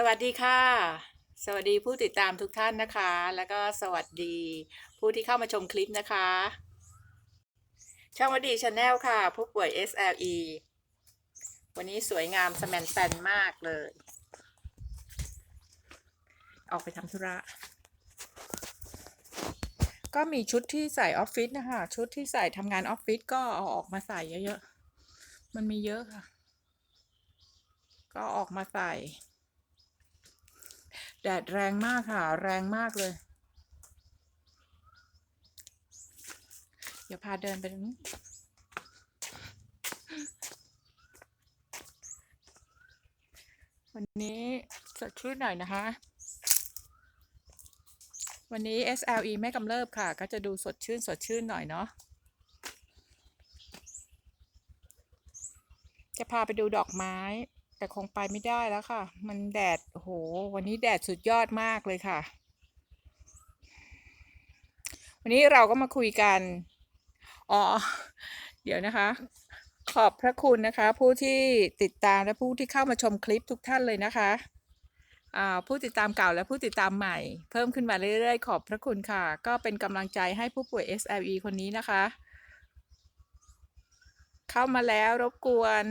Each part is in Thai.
สวัสดีค่ะ สวัสดีผู้ติดตามทุกท่านนะคะ แล้วก็สวัสดีผู้ที่เข้ามาชมคลิปนะคะ ช่องวดีชาแนลค่ะ ผู้ป่วย SLE วันนี้สวยงามสแมนแตนมากเลย ออกไปทำธุระ ก็มีชุดที่ใส่ออฟฟิศนะคะ ชุดที่ใส่ทำงานออฟฟิศก็เอาออกมาใส่เยอะๆ มันมีเยอะค่ะ ก็ออกมาใส่ ดดแรงมากค่ะ แรงมากเลย เดี๋ยวพาเดินไปตรงนี้วันนี้สดชื่นหน่อยนะคะ วันนี้ SLE ไม่กำเริบค่ะ ก็จะดูสดชื่นสดชื่นหน่อยเนาะ จะพาไปดูดอกไม้ แต่คงไปไม่ได้แล้วค่ะ มันแดดโห วันนี้แดดสุดยอดมากเลยค่ะ วันนี้เราก็มาคุยกัน อ๋อ เดี๋ยวนะคะ ขอบพระคุณนะคะ ผู้ที่ติดตามและผู้ที่เข้ามาชมคลิปทุกท่านเลยนะคะอ่าผู้ติดตามเก่าและผู้ติดตามใหม่ เพิ่มขึ้นมาเรื่อยๆ ขอบพระคุณค่ะ ก็เป็นกำลังใจให้ผู้ป่วย SLE คนนี้นะคะ เข้ามาแล้วรบกวน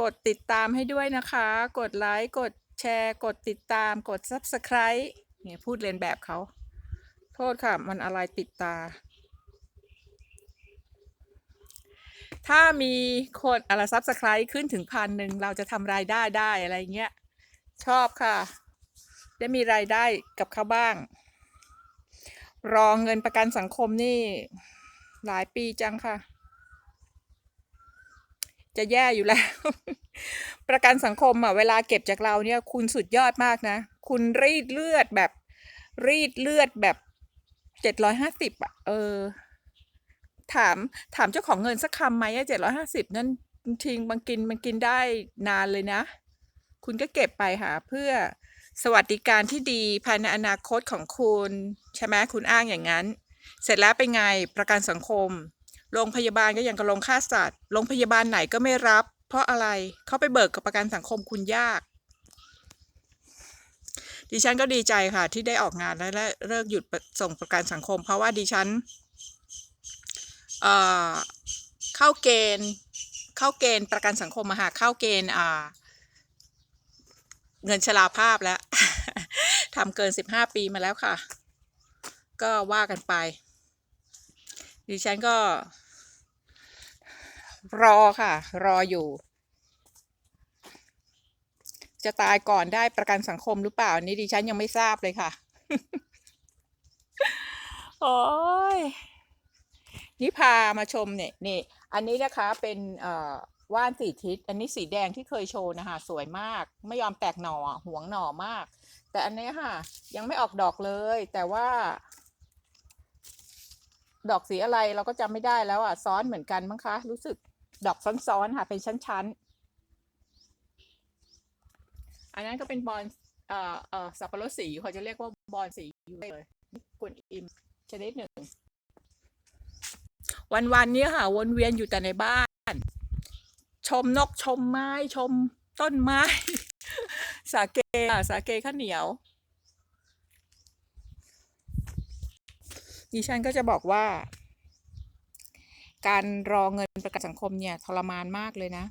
กดติดตามให้ด้วยนะคะ กดไลค์กดแชร์กดติดตามกด Subscribe เนี่ยพูดเรียนแบบเขา โทษค่ะ มันอะไรติดตา ถ้ามีคนอะไร Subscribe ขึ้นถึงพันหนึ่งเราจะทำรายได้ได้อะไรเงี้ย ชอบค่ะ ได้มีรายได้กับเขาบ้าง รอเงินประกันสังคมนี่ หลายปีจังค่ะ จะแย่อยู่แล้ว ประกันสังคมอะเวลาเก็บจากเราเนี่ย คุณสุดยอดมากนะ คุณรีดเลือดแบบ รีดเลือดแบบเจ็ดร้อยห้าสิบอะ เออ ถามถามเจ้าของเงินสักคำไหมเจ็ดร้อยห้าสิบนั่นทิ้งมันกินมันกินได้นานเลยนะ คุณก็เก็บไปค่ะเพื่อสวัสดิการที่ดีภายในอนาคตของคุณ ใช่ไหมคุณอ้างอย่างนั้น เสร็จแล้วเป็นไงประกันสังคม โรงพยาบาลก็ยังกับโรงฆ่าสัตว์ โรงพยาบาลไหนก็ไม่รับ เพราะอะไรเขาไปเบิกกับประกันสังคมคุณยาก ดิฉันก็ดีใจค่ะ ที่ได้ออกงานและเลิกหยุดส่งประกันสังคม เพราะว่าดิฉันเเข้าเกณฑ์เข้าเกณฑ์ประกันสังคมมาหาเข้าเกณฑ์เงินชราภาพแล้วทำเกินสิบห้าปีมาแล้วค่ะ ก็ว่ากันไป ดิฉันก็ รอค่ะ รออยู่ จะตายก่อนได้ประกันสังคมหรือเปล่า นี่ดิฉันยังไม่ทราบเลยค่ะ โอ้ยนี่พามาชมเนี่ยนี่ อันนี้นะคะเป็นว่านสีทิศ อันนี้สีแดงที่เคยโชว์นะคะ สวยมาก ไม่ยอมแตกหน่ออะหวงหน่อมาก แต่อันนี้ค่ะ ยังไม่ออกดอกเลย แต่ว่า ดอกสีอะไรเราก็จำไม่ได้แล้วอะซ้อนเหมือนกันมั้งคะ รู้สึกดอกซ้อนๆค่ะ เป็นชั้นๆ อันนั้นก็เป็นบอลเอ่อเอ่อสับปะรดสีเขาจะเรียกว่าบอลสีอยู่เลยกวนอิมชนิดหนึ่ง วันๆเนี้ค่ะ วนเวียนอยู่แต่ในบ้าน ชมนกชมไม้ชมต้นไม้ สาเกสาเกข้าวเหนียว ดิฉันก็จะบอกว่า การรอเงินประกันสังคมเนี่ยทรมานมากเลยนะ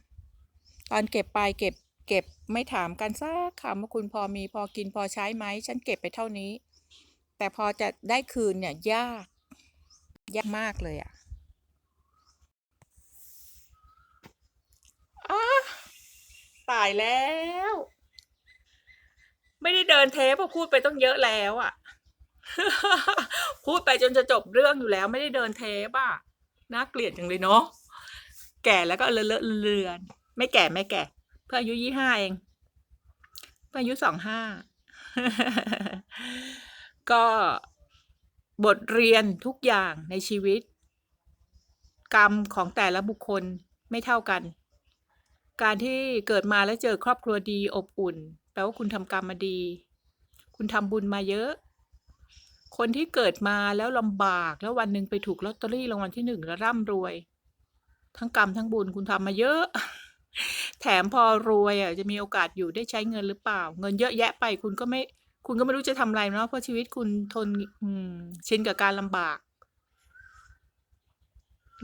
ตอนเก็บไปเก็บเก็บไม่ถามกันสักคำว่าคุณพอมีพอกินพอใช้ไหมฉันเก็บไปเท่านี้ แต่พอจะได้คืนเนี่ยยาก ยากมากเลยอะ่ะตายแล้ว ไม่ได้เดินเทปอพูดไปต้องเยอะแล้วอะ พูดไปจนจะจบเรื่องอยู่แล้วไม่ได้เดินเทปอะน่าเกลียดจังเลยเนาะแก่แล้วก็เลอะเลอะเลือน ไม่แก่ไม่แก่ เพื่ออายุยี่ห้าเอง เพื่ออายุสองห้าก็บทเรียนทุกอย่างในชีวิต กรรมของแต่ละบุคคลไม่เท่ากัน การที่เกิดมาแล้วเจอครอบครัวดีอบอุ่น แปลว่าคุณทำกรรมมาดี คุณทำบุญมาเยอะ คนที่เกิดมาแล้วลำบากแล้ววันหนึ่งไปถูกลอตเตอรี่รางวัลที่หนึ่งแล้วร่ำรวย ทั้งกรรมทั้งบุญคุณทำมาเยอะ แถมพอรวยอะจะมีโอกาสอยู่ได้ใช้เงินหรือเปล่า เงินเยอะแยะไปคุณก็ไม่ คุณก็ไม่รู้จะทำอะไรเนาะเพราะชีวิตคุณทนชินกับการลำบาก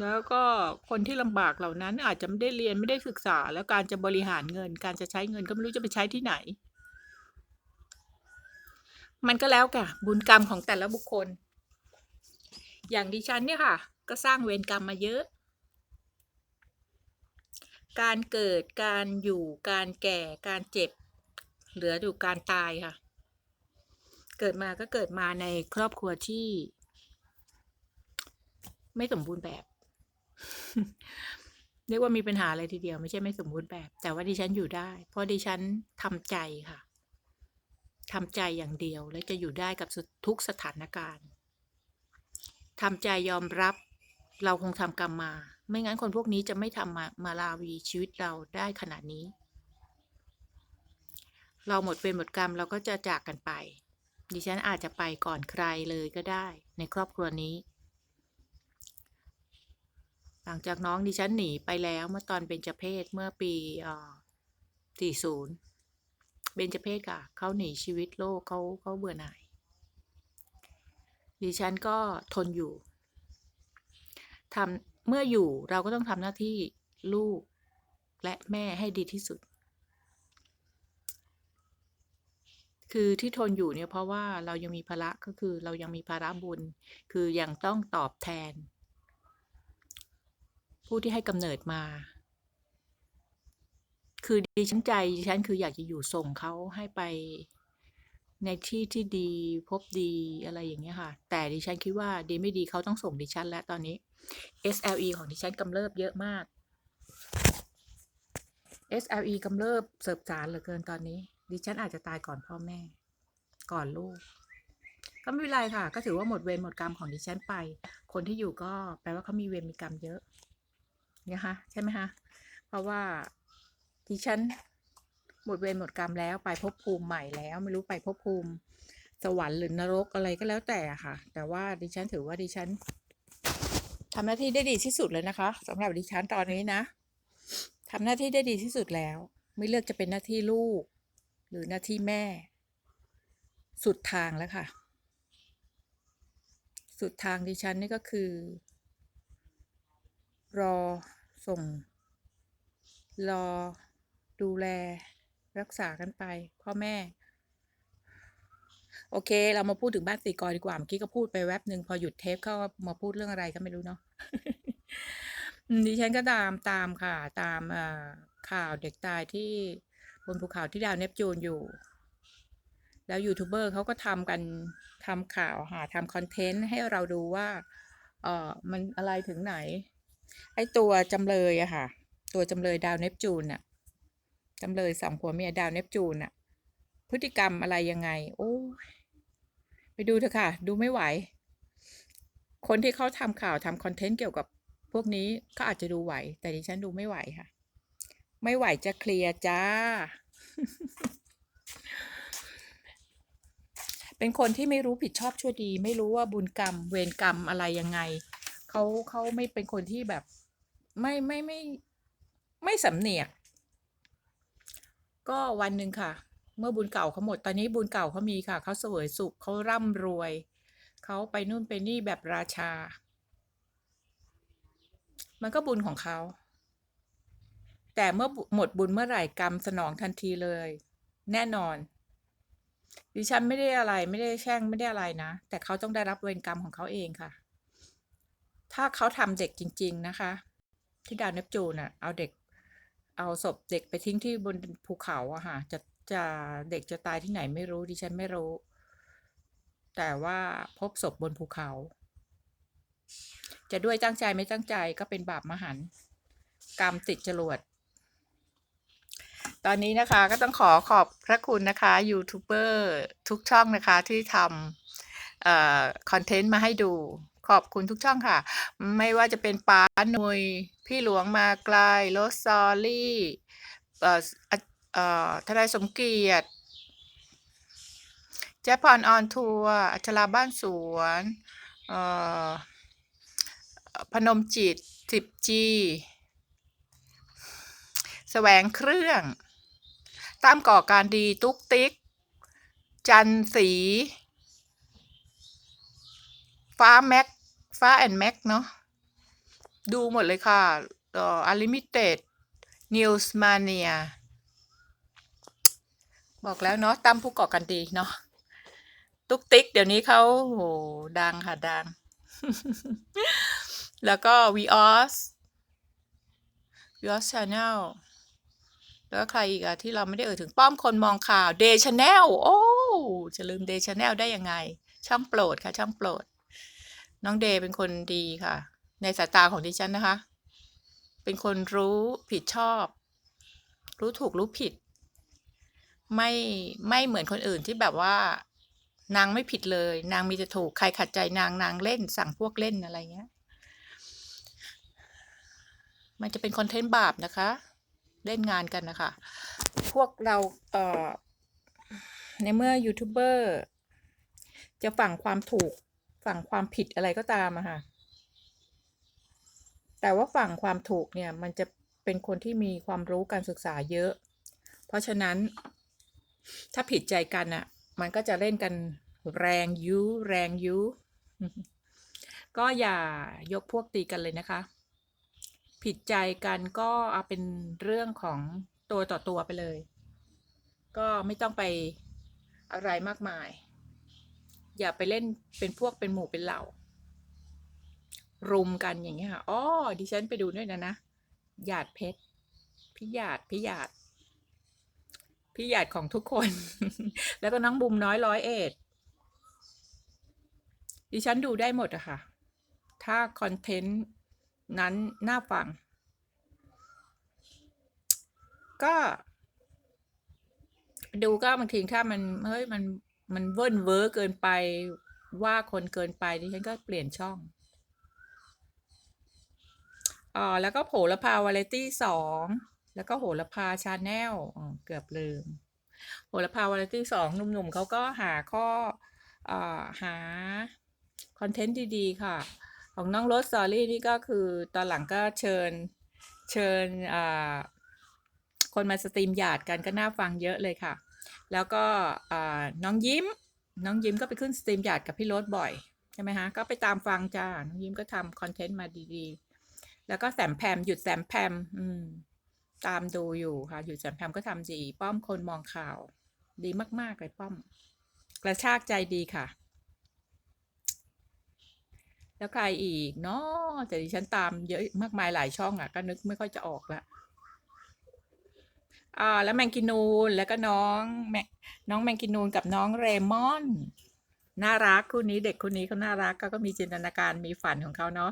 แล้วก็คนที่ลำบากเหล่านั้นอาจจะไม่ได้เรียนไม่ได้ศึกษา แล้วการจะบริหารเงิน การจะใช้เงินก็ไม่รู้จะไปใช้ที่ไหน มันก็แล้วแต่บุญกรรมของแต่ละบุคคล อย่างดิฉันเนี่ยค่ะ ก็สร้างเวรกรรมมาเยอะ การเกิดการอยู่การแก่การเจ็บ เหลืออยู่การตายค่ะ เกิดมาก็เกิดมาในครอบครัวที่ ไม่สมบูรณ์แบบเรียกว่ามีปัญหาอะไรทีเดียวไม่ใช่ไม่สมบูรณ์แบบ แต่ว่าดิฉันอยู่ได้ เพราะดิฉันทำใจค่ะ ทำใจอย่างเดียว และจะอยู่ได้กับทุกสถานการณ์ทำใจยอมรับเราคงทำกรรมมา ไม่งั้นคนพวกนี้จะไม่ทำมามาลาวีชีวิตเราได้ขนาดนี้ เราหมดเป็นหมดกรรมเราก็จะจากกันไป ดิฉันอาจจะไปก่อนใครเลยก็ได้ ในครอบครัวนี้ หลังจากน้องดิฉันหนีไปแล้วเมื่อตอนเบญจเพศเมื่อปีออ40 เบญจเพศค่ะเขาหนีชีวิตโลกเขาเขาเบื่อหน่ายดิฉันก็ทนอยู่ทำเมื่ออยู่เราก็ต้องทำหน้าที่ลูกและแม่ให้ดีที่สุด คือที่ทนอยู่เนี่ยเพราะว่าเรายังมีภาระก็คือเรายังมีภาระบุญ คือยังต้องตอบแทน ผู้ที่ให้กำเนิดมา คือดิฉันใจดิฉันคืออยากจะอยู่ส่งเขาให้ไปในที่ที่ดีพบดีอะไรอย่างเงี้ยค่ะ แต่ดิฉันคิดว่าดีไม่ดีเขาต้องส่งดิฉันแล้วตอนนี้ SLE ของดิฉันกำเริบเยอะมาก SLE กำเริบเสิร์ฟสารเหลือเกินตอนนี้ ดิฉันอาจจะตายก่อนพ่อแม่ ก่อนลูก ก็ไม่เป็นไรค่ะ ก็ถือว่าหมดเวรหมดกรรมของดิฉันไป คนที่อยู่ก็แปลว่าเขามีเวรมีกรรมเยอะเนี่ยคะใช่ไหมคะเพราะว่า ดิฉันหมดเวรหมดกรรมแล้วไปภพภูมิใหม่แล้วไม่รู้ไปภพภูมิ สวรรค์หรือนรกอะไรก็แล้วแต่ค่ะ แต่ว่าดิฉันถือว่าดิฉันทำหน้าที่ได้ดีที่สุดเลยนะคะสำหรับดิฉันตอนนี้นะทำหน้าที่ได้ดีที่สุดแล้ว ไม่เลือกจะเป็นหน้าที่ลูก หรือหน้าที่แม่ สุดทางแล้วค่ะ สุดทางดิฉันนี่ก็คือ รอส่ง รอ ดูแลรักษากันไป พ่อแม่ โอเค เรามาพูดถึงบ้านสีกอดีกว่าเมื่อกี้ก็พูดไปแวบหนึ่งพอหยุดเทปก็มาพูดเรื่องอะไรก็ไม่รู้เนาะดิฉันก็ตามตามค่ะ ตามข่าวเด็กตายที่บนภูเขาที่ดาวเนปจูนอยู่ แล้วยูทูบเบอร์เขาก็ทำกันทำข่าวหาทำคอนเทนต์ให้เราดูว่าเออมันอะไรถึงไหน ไอตัวจำเลยอะค่ะ ตัวจำเลยดาวเนปจูนอะ จำเลยสองผัวเมียดาวเนปจูนอะพฤติกรรมอะไรยังไง โอ้ไปดูเถอะค่ะ ดูไม่ไหว คนที่เขาทำข่าวทำคอนเทนต์เกี่ยวกับพวกนี้ก็อาจจะดูไหว แต่ดิฉันดูไม่ไหวค่ะ ไม่ไหวจะเคลียร์จ้า เป็นคนที่ไม่รู้ผิดชอบชั่วดี ไม่รู้ว่าบุญกรรม เวรกรรมอะไรยังไงเขาเขาไม่เป็นคนที่แบบ ไม่ไม่ไม่ ไม่สำเนียก ก็วันหนึ่งค่ะ เมื่อบุญเก่าเขาหมด ตอนนี้บุญเก่าเขามีค่ะ เขาเสวยสุขเขาร่ำรวย เขาไปนู่นไปนี่แบบราชา มันก็บุญของเขา แต่เมื่อหมดบุญเมื่อไหร่กรรมสนองทันทีเลย แน่นอน ดิฉันไม่ได้อะไรไม่ได้แช่งไม่ได้อะไรนะ แต่เขาต้องได้รับเวรกรรมของเขาเองค่ะ ถ้าเขาทำเด็กจริง ๆ นะคะ ที่ดาวเนปจูนอะเอาเด็ก เอาศพเด็กไปทิ้งที่บนภูเขาอะค่ะจะจะเด็กจะตายที่ไหนไม่รู้ดิฉันไม่รู้ แต่ว่าพบศพบนภูเขา จะด้วยตั้งใจไม่ตั้งใจก็เป็นบาปมหันกรรมติดจรวด ตอนนี้นะคะก็ต้องขอขอบพระคุณนะคะยูทูบเบอร์ทุกช่องนะคะที่ทำเอ่อคอนเทนต์มาให้ดู ขอบคุณทุกช่องค่ะ ไม่ว่าจะเป็นป้าหนุย พี่หลวงมาไกลโรสซอรี่เอ่ออะเอ่อทนายสมเกียรติแจ๊พพรออนทัวร์อัชราบ้านสวนอ่อพนมจิตสิบจีแสวงเครื่อง ตามก่อการดีตุ๊กติ๊กจันสี ฟ้าแม็ก ฟ้าแอนแม็กเนาะดูหมดเลยค่ะเอ่อ Unlimited News Mania บอกแล้วเนาะตั้มผู้ก่อการดีเนาะตุ๊กติ๊กเดี๋ยวนี้เขาโหดังค่ะ ดัง แล้วก็ Vios Vios Channel แล้วใครอีกอะที่เราไม่ได้เอ่ยถึงป้อมคนมองข่าว Day Channel โอ้จะลืม Day Channel ได้ยังไง ช่องโปรดค่ะ ช่องโปรด น้องเดย์เป็นคนดีค่ะ ในสายตาของดิฉันนะคะ เป็นคนรู้ผิดชอบ รู้ถูกรู้ผิด ไม่ไม่เหมือนคนอื่นที่แบบว่า นางไม่ผิดเลย นางมีแต่ถูกใครขัดใจนางนางเล่น สั่งพวกเล่นอะไรเงี้ย มันจะเป็นคอนเทนต์บาปนะคะ เล่นงานกันนะคะ พวกเราเอ่อในเมื่อยูทูบเบอร์จะฝั่งความถูก ฝั่งความผิดอะไรก็ตามอะค่ะ แต่ว่าฝั่งความถูกเนี่ยมันจะเป็นคนที่มีความรู้การศึกษาเยอะ เพราะฉะนั้น ถ้าผิดใจกันอะมันก็จะเล่นกันแรงยุแรงยุก็อย่ายกพวกตีกันเลยนะคะ ผิดใจกันก็เอาเป็นเรื่องของตัวต่อตัวไปเลย ก็ไม่ต้องไปอะไรมากมาย อย่าไปเล่นเป็นพวกเป็นหมู่เป็นเหล่า รุมกันอย่างเงี้ยค่ะอ๋อดิฉันไปดูด้วยนะนะหยาดเพชรพี่หยาดพี่หยาดพี่หยาดของทุกคน แล้วก็น้องบุมน้อยร้อยเอ็ดดิฉันดูได้หมดอะค่ะ ถ้าคอนเทนต์นั้นน่าฟัง ก็ ดูก็บางทีถ้ามัน เฮ้ย มัน มันเวิร์นเวอร์เกินไปว่าคนเกินไปดิฉันก็เปลี่ยนช่องอ่าแล้วก็โหระพาวาไรตี้สองแล้วก็โหระพาชาแนลเกือบลืม โหระพาวาไรตี้สองหนุ่มๆเขาก็หาข้ออ่าหาคอนเทนต์ดีๆ ค่ะ ของน้องรสสอรี่นี่ก็คือตอนหลังก็เชิญเชิญอ่าคนมาสตรีมหยาดกันก็น่าฟังเยอะเลยค่ะ แล้วก็น้องยิ้ม น้องยิ้มก็ไปขึ้นสตรีมหยาดกับพี่โรสบ่อยใช่ไหมฮะ ก็ไปตามฟังจ้า น้องยิ้มก็ทำคอนเทนต์มาดีๆ แล้วก็แสมแพมหยุดแสมแพมอืม ตามดูอยู่ค่ะ หยุดแสมแพมก็ทำดี ป้อมคนมองข่าว ดีมากๆเลยป้อม กระชากใจดีค่ะ แล้วใครอีกเนาะแต่ดิฉันตามเยอะมากมายหลายช่องอะ ก็นึกไม่ค่อยจะออกละ อ่าแล้วแมงกินูนแล้วก็น้องแมน้องแมงกินูนกับน้องเรมอนน่ารักคู่นี้เด็กคู่นี้เขาน่ารักก็ก็มีจินตนาการมีฝันของเขาเนาะ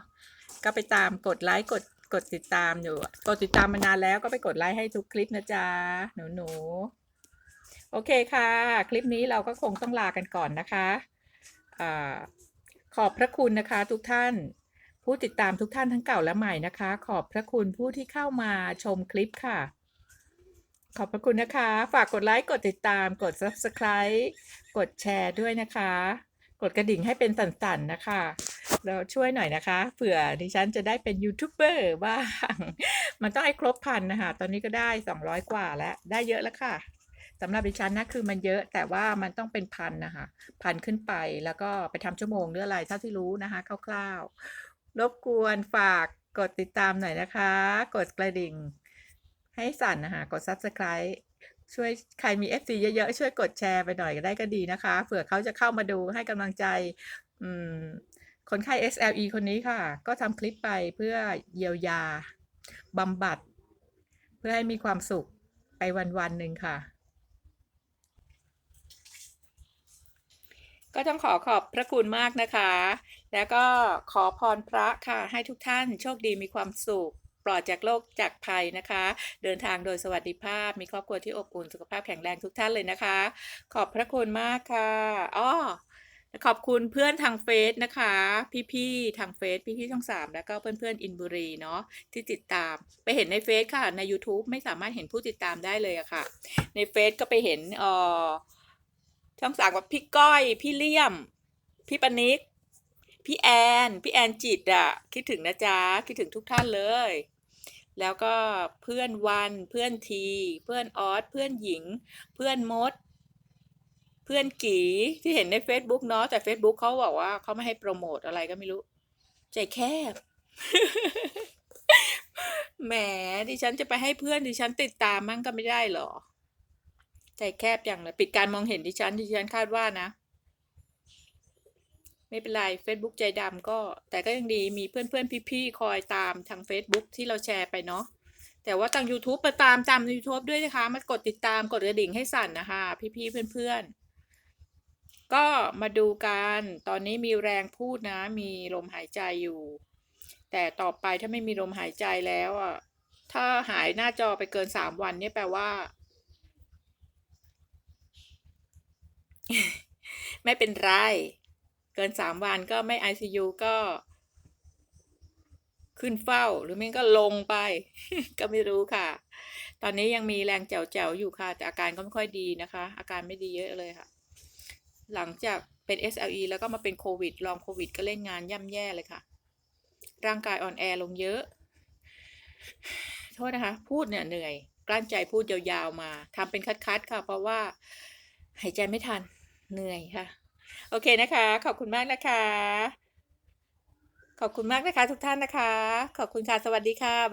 ก็ไปตามกดไลค์กดกดติดตามอยู่กดติดตามมานานแล้วก็ไปกดไลค์ให้ทุกคลิปนะจ๊ะหนูหนูโอเคค่ะ คลิปนี้เราก็คงต้องลากันก่อนนะคะอ่าขอบพระคุณนะคะทุกท่าน ผู้ติดตามทุกท่านทั้งเก่าและใหม่นะคะ ขอบพระคุณผู้ที่เข้ามาชมคลิปค่ะ ขอบพระคุณนะคะ ฝากกดไลค์ กดติดตาม กด subscribe กดแชร์ด้วยนะคะ กดกระดิ่งให้เป็นสั่นๆนะคะแล้วช่วยหน่อยนะคะ เผื่อดิฉันจะได้เป็นยูทูบเบอร์บ้าง มันต้องให้ครบพันนะคะ ตอนนี้ก็ได้ 200 กว่าแล้ว ได้เยอะแล้วค่ะสำหรับดิฉันนะคือมันเยอะแต่ว่ามันต้องเป็นพันนะคะพันขึ้นไปแล้วก็ไปทำชั่วโมงหรืออะไรเท่าที่รู้นะคะคร่าวๆรบกวนฝากกดติดตามหน่อยนะคะ กดกระดิ่ง ให้สั่นนะคะกด subscribe ช่วยใครมี FC เยอะๆ ช่วยกดแชร์ไปหน่อยก็ได้ก็ดีนะคะ เผื่อเขาจะเข้ามาดูให้กำลังใจคนไข้ SLE คนนี้ค่ะ ก็ทำคลิปไปเพื่อเยียวยาบำบัด เพื่อให้มีความสุขไปวันๆหนึ่งค่ะ ก็ต้องขอขอบพระคุณมากนะคะ แล้วก็ขอพรพระค่ะ ให้ทุกท่านโชคดีมีความสุข ลอดจากโรคจากภัยนะคะ เดินทางโดยสวัสดิภาพ มีครอบครัวที่อบอุ่นสุขภาพแข็งแรงทุกท่านเลยนะคะ ขอบพระคุณมากค่ะอ้อขอบคุณเพื่อนทางเฟซนะคะ พี่ๆทางเฟซพี่ๆช่องสามแล้วก็เพื่อนๆอินบุรีเนาะที่ติดตามไปเห็นในเฟซค่ะ ใน YouTube ไม่สามารถเห็นผู้ติดตามได้เลยอะค่ะ ในเฟซก็ไปเห็นออช่องสามกับพี่ก้อยพี่เลี่ยม พี่ปนิก พี่แอน พี่แอนจิตอะคิดถึงนะจ๊ะ คิดถึงทุกท่านเลย แล้วก็เพื่อนวัน เพื่อนที เพื่อนออสเพื่อนหญิง เพื่อนมด เพื่อนกีที่เห็นใน Facebook เนาะแต่ Facebook เขาบอกว่าเขาไม่ให้โปรโมทอะไรก็ไม่รู้ ใจแคบแหมดิฉันจะไปให้เพื่อนดิฉันติดตามมั่งก็ไม่ได้หรอ ใจแคบอย่างเลยปิดการมองเห็นดิฉันดิฉันคาดว่านะ ไม่เป็นไร Facebook ใจดำก็ แต่ก็ยังดีมีเพื่อนเพื่อนๆ พี่ๆ คอยตามทาง Facebook ที่เราแชร์ไปเนาะแต่ว่าทาง YouTube ไปตามตาม YouTube ด้วยนะคะ มากดติดตามกดกระดิ่งให้สั่นนะคะ พี่ๆ เพื่อนๆ ก็มาดูกัน ตอนนี้มีแรงพูดนะ มีลมหายใจอยู่ แต่ต่อไปถ้าไม่มีลมหายใจแล้วอะถ้าหายหน้าจอไปเกินสามวันเนี่ยแปลว่า ไม่เป็นไร กินสามวันก็ไม่ ICU ก็ ขึ้นเฝ้าหรือไม่ก็ลงไป ก็ไม่รู้ค่ะ ตอนนี้ยังมีแรงแจ๋วๆอยู่ค่ะ แต่อาการก็ไม่ค่อยดีนะคะ อาการไม่ดีเยอะเลยค่ะ หลังจากเป็น SLE แล้วก็มาเป็นโควิดลองโควิด ก็เล่นงานย่ำแย่เลยค่ะ ร่างกายอ่อนแอลงเยอะ โทษนะคะ พูดเนี่ยเหนื่อย กลั้นใจพูดยาวๆมาทำเป็นคัดๆค่ะ เพราะว่าหายใจไม่ทันเหนื่อยค่ะ โอเคนะคะ ขอบคุณมากนะคะ ขอบคุณมากนะคะ ทุกท่านนะคะ ขอบคุณค่ะ สวัสดีค่ะ